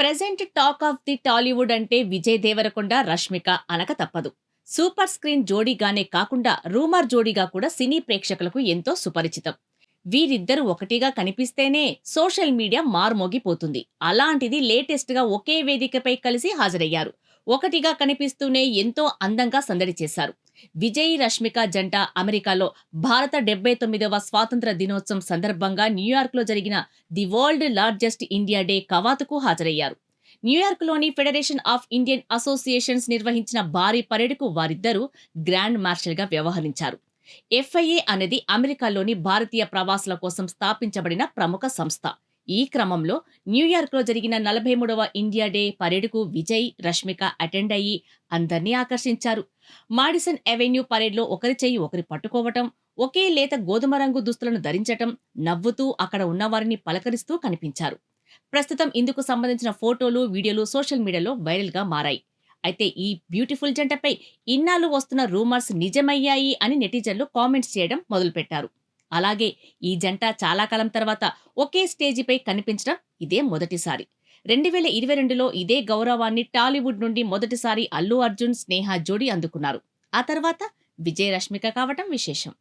Present talk of the Tollywood అంటే విజయ్ దేవరకొండ రష్మిక అనక తప్పదు. సూపర్ స్క్రీన్ జోడీగానే కాకుండా రూమర్ జోడీగా కూడా సినీ ప్రేక్షకులకు ఎంతో సుపరిచితం. వీరిద్దరూ ఒకటిగా కనిపిస్తేనే సోషల్ మీడియా మార్మోగిపోతుంది. అలాంటిది లేటెస్ట్గా ఒకే వేదికపై కలిసి హాజరయ్యారు. ఒకటిగా కనిపిస్తూనే ఎంతో అందంగా సందడి చేశారు. విజయ్ రష్మిక జంట అమెరికాలో భారత డెబ్బై తొమ్మిదవ స్వాతంత్ర దినోత్సవం సందర్భంగా న్యూయార్క్లో జరిగిన the world largest India day కవాతుకు హాజరయ్యారు. న్యూయార్క్లోని ఫెడరేషన్ ఆఫ్ ఇండియన్ అసోసియేషన్స్ నిర్వహించిన భారీ పరేడ్కు వారిద్దరూ గ్రాండ్ మార్షల్గా వ్యవహరించారు. ఎఫ్ఐఏ అనేది అమెరికాలోని భారతీయ ప్రవాసుల కోసం స్థాపించబడిన ప్రముఖ సంస్థ. ఈ క్రమంలో న్యూయార్క్లో జరిగిన నలభై మూడవ ఇండియా డే పరేడ్కు విజయ్ రష్మిక అటెండ్ అయ్యి అందర్నీ ఆకర్షించారు. మాడిసన్ అవెన్యూ పరేడ్లో ఒకరి చేయి ఒకరి పట్టుకోవటం ఒకే లేత గోధుమ రంగు దుస్తులను ధరించటం నవ్వుతూ అక్కడ ఉన్నవారిని పలకరిస్తూ కనిపించారు. ప్రస్తుతం ఇందుకు సంబంధించిన ఫోటోలు వీడియోలు సోషల్ మీడియాలో వైరల్గా మారాయి. అయితే ఈ బ్యూటిఫుల్ జంటపై ఇన్నాళ్ళు వస్తున్న రూమర్స్ నిజమయ్యాయి అని నెటిజన్లు కామెంట్స్ చేయడం మొదలుపెట్టారు. అలాగే ఈ జంట చాలా కాలం తర్వాత ఒకే స్టేజిపై కనిపించడం ఇదే మొదటిసారి. రెండు వేల ఇరవై రెండులో ఇదే గౌరవాన్ని టాలీవుడ్ నుండి మొదటిసారి అల్లు అర్జున్ స్నేహ జోడి అందుకున్నారు. ఆ తర్వాత విజయ రష్మిక కావటం విశేషం.